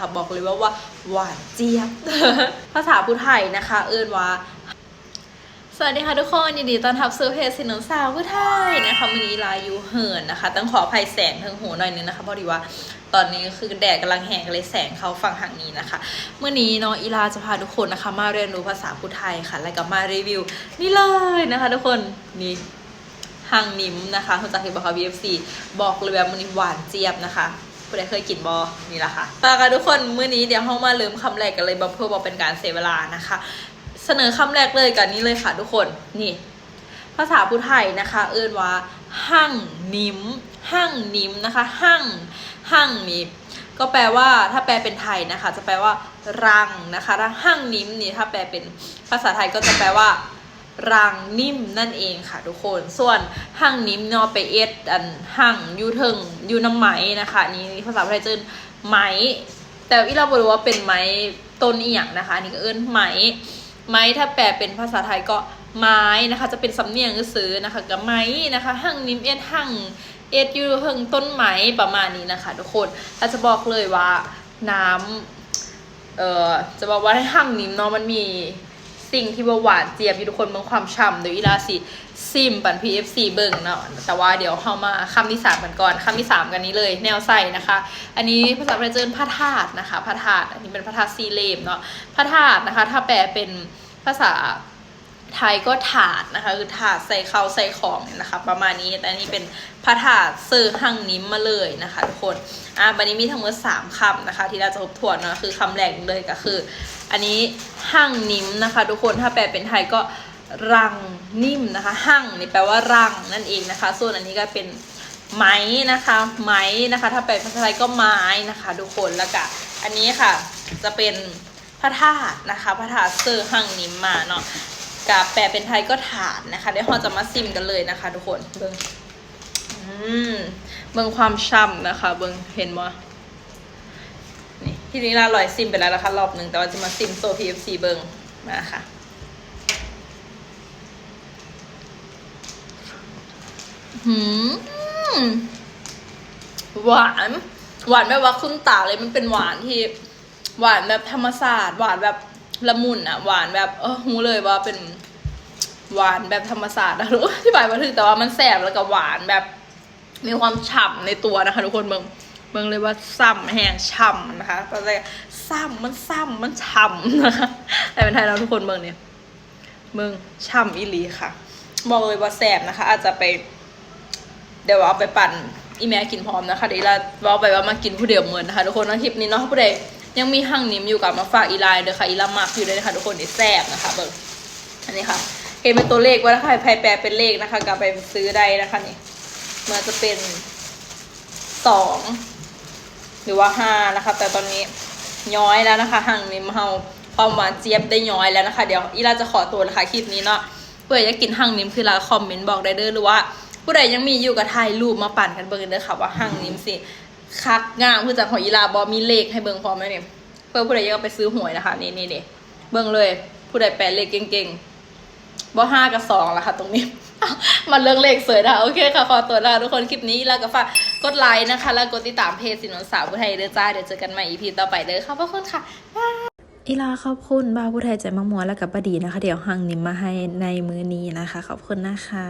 ค่ะบอกเลยว่าว่าหวานเจี๊ยบ ภาษาพูไทยนะคะ เอิ้นว่า สวัสดีค่ะทุกคนยินดีต้อนรับสู่เพจสินนสาวผู้ไทยนะคะวันนี้ลายูเหินนะคะ ต้องขออภัยแสงทางหูหน่อยนึงนะคะเพราะดีว่าตอนนี้คือแดดกำลังแหงเลยแสงเข้าฝั่งทางนี้นะคะ เมื่อนี้เนาะอีลาจะพาทุกคนนะคะ มาเรียนรู้ภาษาพูไทยค่ะ แล้วก็มารีวิว นี่เลยนะคะ ทุกคนนี่หังนิ้มนะคะคุณจากที่บอกค่ะ VFC บอกเลยแบบมันหวานเจี๊ยบนะคะ ผู้ใดเคยกินบอนี่แหละค่ะตาค่ะทุกคนมื้อนี้เดี๋ยวเรามาเริ่มคำแรกกันเลยบอเพื่อบอกเป็นการเสียเวลานะคะ เสนอคำแรกเลยกันนี้เลยค่ะ ทุกคนนี่ ภาษาพูดไทยนะคะ เอิ้นว่าหั่งนิ้มหั่งนิ้มนะคะหั่งหั่งนี้ก็แปลว่าถ้าแปลเป็นไทยนะคะ จะแปลว่ารังนะคะถ้าหั่งนิ้มนี่ถ้าแปลเป็นภาษาไทยก็จะแปลว่า รังนิ่มนั่นเองค่ะทุกคน ส่วนหั่งนิ้มนาะไปเอ็ดอันหั่งยูเทิงยูน้ำไหมนะคะนี่ภาษาไทยจะเอิ้นไหม แต่อีเราบอกว่าเป็นไม้ต้นอีหยังนะคะนี่ก็เอิ้นไหมไม้ถ้าแปลเป็นภาษาไทยก็ไม้นะคะ จะเป็นสำเนียงซื้อนะคะกับไม้นะคะหั่งนิ่มเอ็ดหั่งเอ็ดอยูเฮิงต้นไม้ประมาณนี้นะคะ ทุกคนเราจะบอกเลยว่าน้ำเอ่อจะบอกว่าให้หั่งนิมเนาะมันมี สิ่งที่ว่าหวานเจี๊ยบอยู่ทุกคนเมืองความฉ่ำโดยอีลาสิซิมปัน PFC เบิ่งเนาะแต่ว่าเดี๋ยวเข้ามาคำที่สามกันก่อนคำที่สามกันนี้เลย แนวใส่นะคะ อันนี้ภาษาไทยเจอพระธาตุนะคะพระธาตุอันนี้เป็นพระธาตุซีเลมเนาะพระธาตุนะคะ ถ้าแปลเป็นภาษา ไทยก็ถาดนะคะ คือถาดใส่ข้าวใส่ของเนี่ยนะคะ ประมาณนี้แต่อันนี้เป็นพระธาตุเซอร์หั่งนิ้มมาเลยนะคะทุกคนอะวันนี้มีทั้งหมดสามคำนะคะ ที่เราจะทบทวนเนาะคือคำแรกเลยก็คือ อันนี้หั่งนิ้มนะคะ ทุกคนถ้าแปลเป็นไทยก็รังนิ่มนะคะหั่งนี่แปลว่ารังนั่นเองนะคะ ส่วนอันนี้ก็เป็นไม้นะคะ ไม้นะคะ ถ้าแปลภาษาไทยก็ไม้นะคะทุกคนแล้วก็อันนี้ค่ะจะเป็นพระธาตุนะคะพระธาตุเซอร์หั่งนิมมาเนาะ กับแปลเป็นไทยก็ถาดนะคะเดี๋ยวเราจะมาซิมกันเลยนะคะ ทุกคนเบิ้งอืมเบิ้งความช่ำนะคะ เบิ้งเห็นบ่นี่ที่นี้เราลอยซิมไปแล้วนะคะรอบหนึ่งแต่ว่าจะมาซิมโซพีเอฟซีเบิ้งมาค่ะหืมหวาน หวานแบบว่าครึ่งตาเลยมันเป็นหวานที่ หวานแบบธรรมศาสตร์หวานแบบ ละมุนอะหวานแบบเออหูเลยว่าเป็นหวานแบบธรรมศาสตร์นะรู้ที่บายมาถึงแต่ว่ามันแสบแล้วก็หวานแบบ มีความฉ่ำในตัวนะคะทุกคนเบิ่งเบิ่งเลยว่าซ้ำแห้งฉ่ำนะคะก็เลยซ้ำมันซ้ำมันฉ่ำนะคะแต่เป็นไทยเราทุกคนเบิ่งเนี่ยเบิ่งฉ่ำอีหลีค่ะบอกเลยว่าแสบนะคะ อาจจะไป เดี๋ยวเอาไปปั่นอีแม่กินพร้อมนะคะเดี๋ยวเราเอาไปว่ามากินผู้เดียวเหมือนนะคะทุกคนนะคลิปนี้เนาะผู้ใด ยังมีหั่งนิ่มอยู่กับมาฝากอีไลน์เด้อค่ะอีลามักอยู่ด้วยนะคะทุกคนนี่แซ่บนะคะเบิ่งอันนี้ค่ะเห็นเป็นตัวเลขว่าถ้าใครแปลเป็นเลขนะคะก็ไปซื้อได้นะคะนี่มันจะเป็นสองหรือว่าห้านะคะ แต่ตอนนี้ย้อยแล้วนะคะหั่งนิ่มเฮาความหวานเจี๊ยบได้ย้อยแล้วนะคะ เดี๋ยวอีลาจะขอตัวนะคะคลิปนี้เนาะเพื่ออยากกินหั่งนิ่มคือลาคอมเมนต์บอกได้เด้อหรือว่าผู้ใดยังมีอยู่กับถ่ายรูปมาปั่นกันเบิ่งเด้อค่ะว่าหั่งนิ่มสิ คักงามคือจากของอีลาบอมีเลขให้เบิ่งพร้อมไหมเนี่ยเพื่อผู้ใดอยากไปซื้อหวยนะคะนี่นี่นี่เบิ่งเลย ผู้ใดแปลเลขเก่งๆบอห้ากับสองละค่ะ ตรงนี้ มันเลือกเลขสวยนะโอเคค่ะขอตัวลาทุกคนคลิปนี้แล้วก็ฝากกดไลค์นะคะ แล้วกดติดตามเพจสินนสาวผู้ไทยเด้อจ้าเดี๋ยวเจอกันใหม่ EP ต่อไปเด้อขอบพระคุณค่ะอีลาขอบคุณบ้าผู้ไทยใจมะม่วและกับบดีนะคะ เดี๋ยวหังนิมมาให้ในมือนี้นะคะ ขอบคุณนะคะ